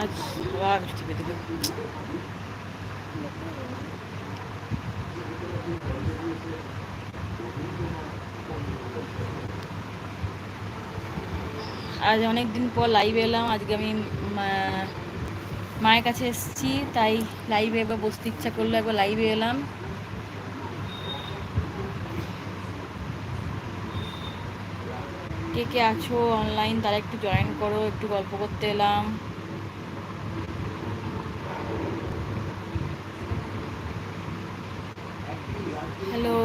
আজ আজ অনেক দিন পর লাইভে এলাম। আজকে আমি মায়ের কাছে এসেছি, তাই লাইভে একবার বসতে ইচ্ছা করল একবার লাইভে এলাম। কে কে আছো অনলাইন তারা একটু জয়েন করো, একটু গল্প করতে এলাম। হ্যালো।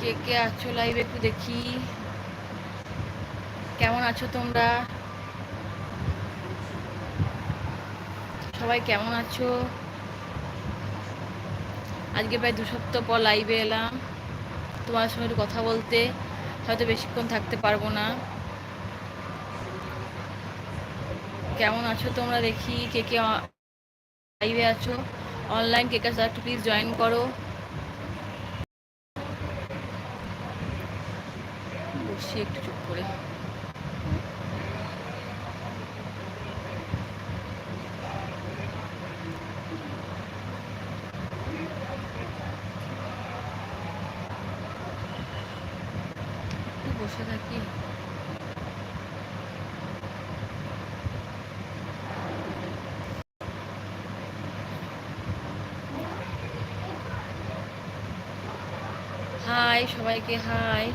কে কে আছো লাইভ একটু দেখি। কেমন আছো তোমরা? সবাই কেমন আছো? আজকে প্রায় দু সপ্তাহ পর লাইভে এলাম। তোমার সঙ্গে একটু কথা বলতে, হয়তো বেশিক্ষণ থাকতে পারব না। কেমন আছো তোমরা? দেখি কে কে লাইভে আছো। অনলাইন কে কে একটু প্লিজ জয়েন করো। বসি একটু চুপ করে বসে থাকি হাই সবাইকে হাই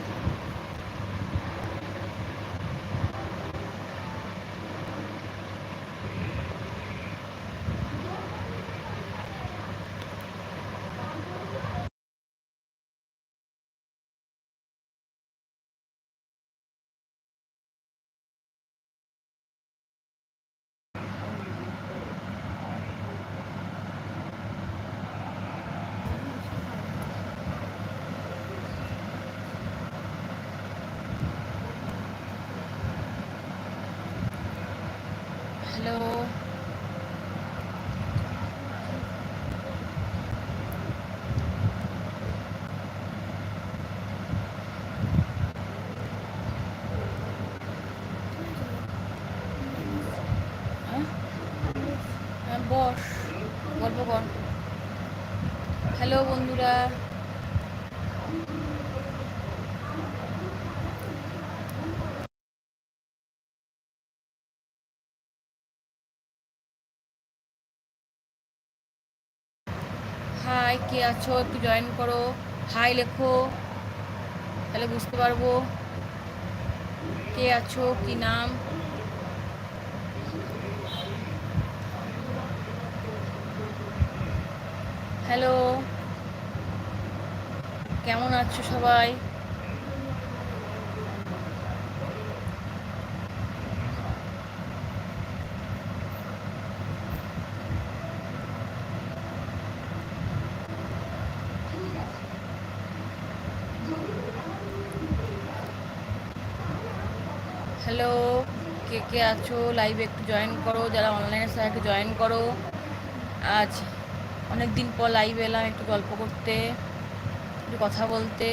হ্যালো। হ্যাঁ? বস গল্প কর। হ্যালো বন্ধুরা। হাই কে আছো, একটু জয়েন করো। হাই লেখো। তাহলে বুঝতে পারব কে আছো, কি নাম। হ্যালো কেমন আছো সবাই? হ্যালো, কে কে আছো? লাইভে একটু জয়েন করো, যারা অনলাইনে একটু জয়েন করো। আজ অনেক দিন পর লাইভে এলাম একটু গল্প করতে, একটু কথা বলতে।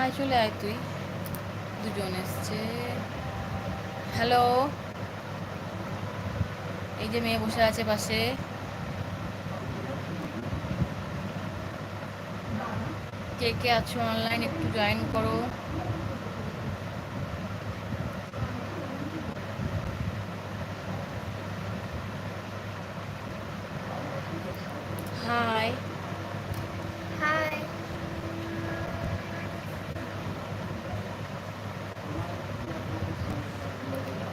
আয় চলে আয় তুই। দুজন এসছে। হ্যালো। এই যে মেয়ে বসে আছে পাশে। কে কে আছো অনলাইন একটু জয়েন করো হাই হাই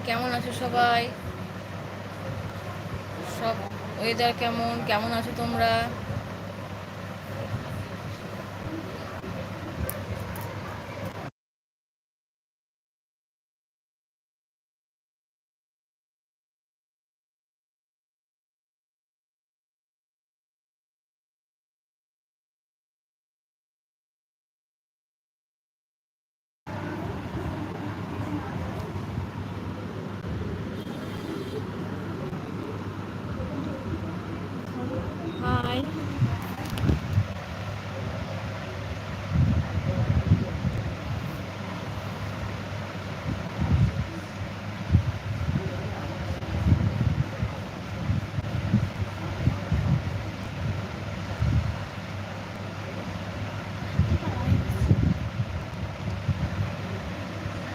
কেমন আছো সবাই। সব ওয়েদার কেমন? কেমন আছো তোমরা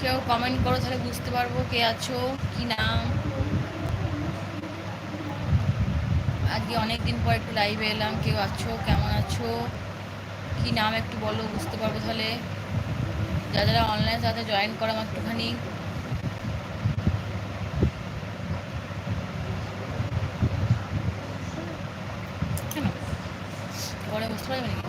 কেউ কমেন্ট করো, তাহলে বুঝতে পারব কে আছো, কি নাম। আজকে অনেক দিন পর একটু লাইভে এলাম, কেউ আছো, কেমন আছো, কি নাম একটু বলো, বুঝতে পারব তাহলে। যারা যারা অনলাইন সাথে জয়েন করো আমার একটুখানি। ঘরে বুঝতে পারবে নাকি?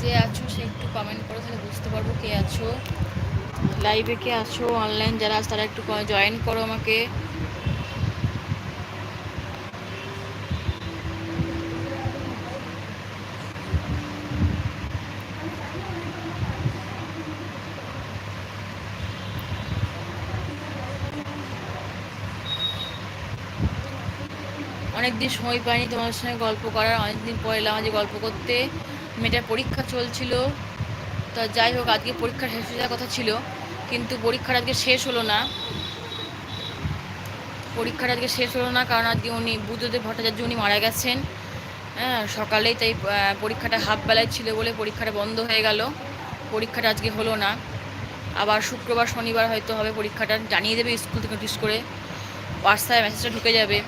যে আছো সে একটু কমেন্ট করো তাহলে বুঝতে পারব কে আছো। লাইভে কে আছো? অনলাইন যারা আছে, তারা একটু জয়েন করো আমাকে। অনেকদিন সময় পাইনি তোমার সঙ্গে গল্প করার। অনেকদিন পর এলাম আজ গল্প করতে। মেয়েটার পরীক্ষা চলছিল। তা যাই হোক, আজকে পরীক্ষা শেষ হয়ে যাওয়ার কথা ছিল। কিন্তু পরীক্ষার আজকে শেষ হলো না। পরীক্ষাটা আজকে শেষ হলো না কারণ আজকে উনি বুদ্ধদেব ভট্টাচার্য উনি মারা গেছেন। হ্যাঁ সকালেই তাই পরীক্ষাটা হাফ বেলায় ছিল বলে পরীক্ষাটা বন্ধ হয়ে গেল। পরীক্ষাটা আজকে হলো না। আবার শুক্রবার, শনিবার হয়তো হবে পরীক্ষাটা। জানিয়ে দেবে স্কুল থেকে নোটিস করে। হোয়াটসঅ্যাপে মেসেজটা ঢুকে যাবে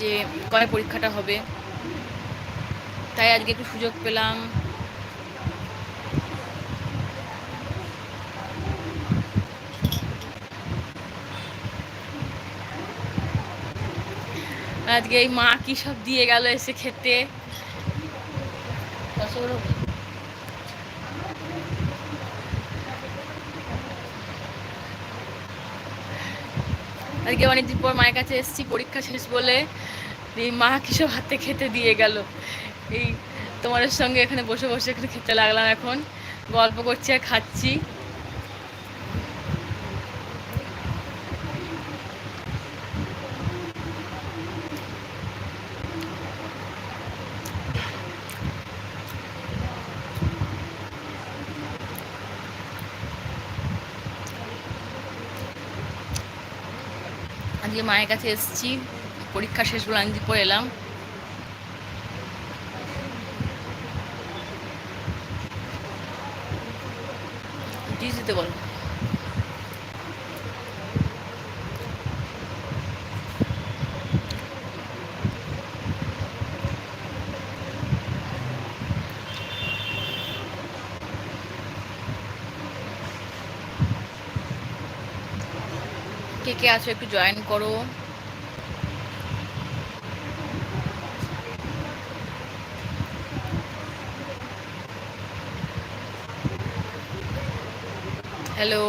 যে কবে পরীক্ষাটা হবে। তাই আজকে একটু সুযোগ পেলাম। আজকে এই মা কি সব দিয়ে গেল এসে খেতে? আজকে অনেকদিন পর মায়ের কাছে এসেছি, পরীক্ষা শেষ বলে। মা কি সব হাতে খেতে দিয়ে গেল? এই তোমাদের সঙ্গে এখানে বসে বসে এখানে খেতে লাগলাম এখন। গল্প করছি আর খাচ্ছি। আজকে মায়ের কাছে এসেছি পরীক্ষা শেষ বলে আমি পড়ে এলাম। ডিস দিতে বলো। কে কে আছো একটু জয়েন করো। হ্যালো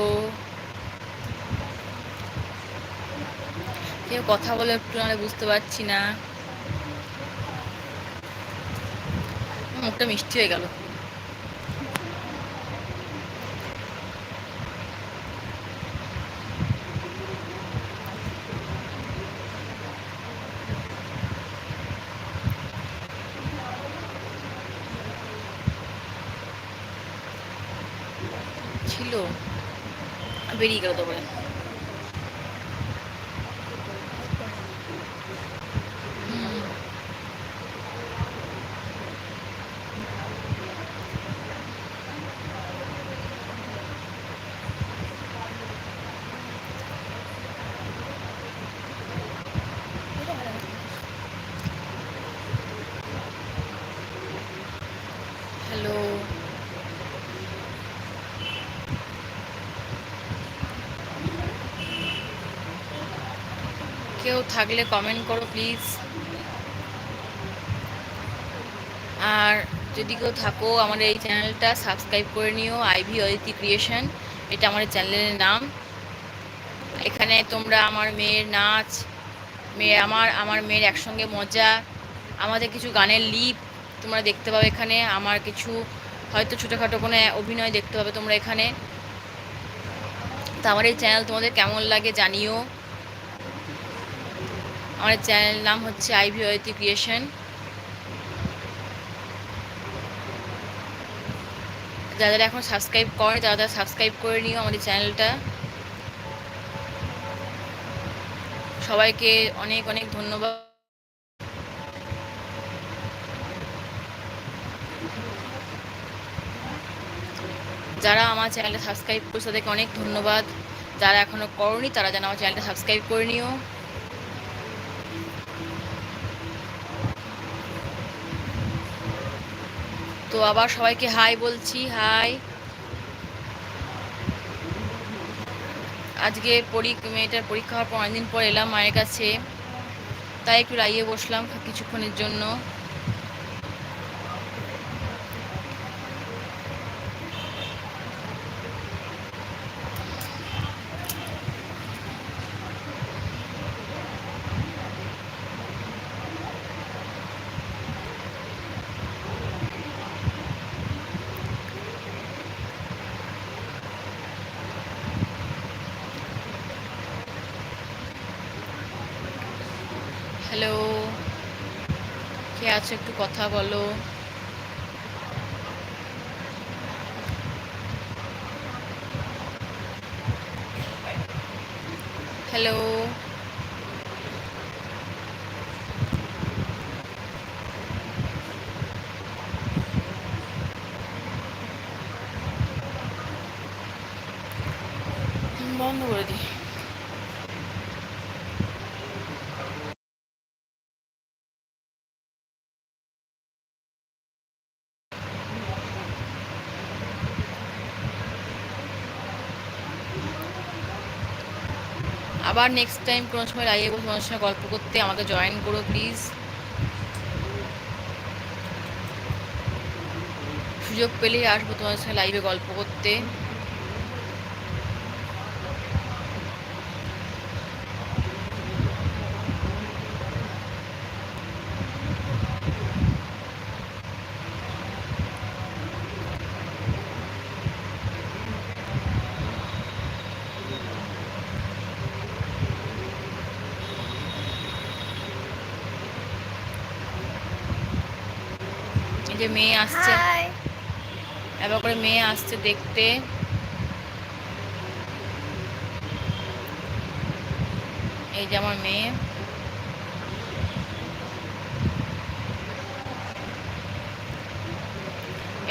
কেউ কথা বলে একটু নাহলে বুঝতে পারছি না। মুখটা মিষ্টি হয়ে গেল ছিল বেরিয়ে গেল হুম। হ্যালো কেউ থাকলে কমেন্ট করো প্লিজ আর যদি কেউ থাকো আমার এই চ্যানেলটা সাবস্ক্রাইব করে নিও আইভি অদিতি ক্রিয়েশন এটা আমার চ্যানেলের নাম। এখানে তোমরা আমার মেয়ের নাচ, মেয়ে আমার আমার মেয়ের একসঙ্গে মজা, আমাদের কিছু গানের লিপ তোমরা দেখতে পাবে এখানে। আমার কিছু হয়তো ছোটোখাটো কোনো অভিনয় দেখতে পাবে তোমরা এখানে। তো আমার এই চ্যানেল তোমাদের কেমন লাগে জানিও। আমার চ্যানেল নাম হচ্ছে আইভি অয়তি ক্রিয়েশন। যারা এখন সাবস্ক্রাইব করে তারা তারা সাবস্ক্রাইব করে নিও আমাদের চ্যানেলটা। সবাইকে অনেক অনেক ধন্যবাদ। যারা আমার চ্যানেলটা সাবস্ক্রাইব করছে তাদেরকে অনেক ধন্যবাদ। যারা এখনও করনি তারা যেন আমার চ্যানেলটা সাবস্ক্রাইব করে নিও। তো আবার সবাইকে হাই বলছি, হাই। আজকে পরী মেয়েটার পরীক্ষা হওয়ার পর অনেকদিন পর এলাম মায়ের কাছে। তাই একটু লাইয়ে বসলাম কিছুক্ষণের জন্য হ্যালো কে আছে একটু কথা বলো। হ্যালো বন্ধ করে দিই আবার নেক্সট টাইম কোনো সময় লাগিয়ে বসে তোমার সঙ্গে গল্প করতে আমাকে জয়েন করো প্লিজ সুযোগ পেলেই আসব তোমার সঙ্গে লাইভে গল্প করতে। যে মেয়ে আসছে। এবার করে মেয়ে আসছে দেখতে। এই যে আমার মেয়ে।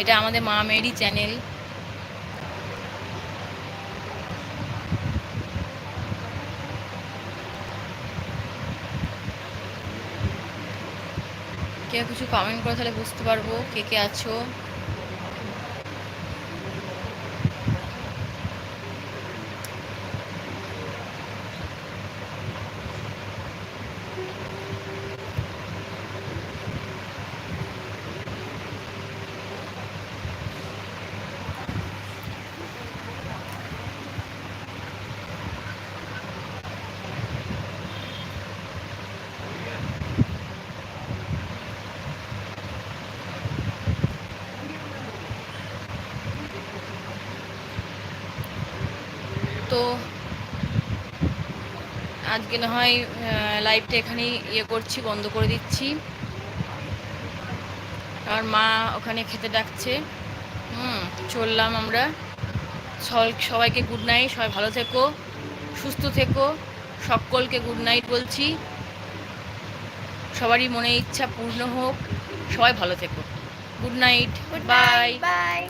এটা আমাদের মা মেয়েরই চ্যানেল। কেউ কিছু কমেন্ট করে তাহলে বুঝতে পারব কে কে আছো। তো আজকে না হয় লাইভটা এখানেই ইয়ে করছি বন্ধ করে দিচ্ছি। আর মা ওখানে খেতে ডাকছে। হুম চললাম আমরা। সল- সবাইকে গুড নাইট সবাই ভালো থেকো সুস্থ থেকো। সকলকে গুড নাইট বলছি। সবারই মনে ইচ্ছা পূর্ণ হোক। সবাই ভালো থেকো। Good night bye bye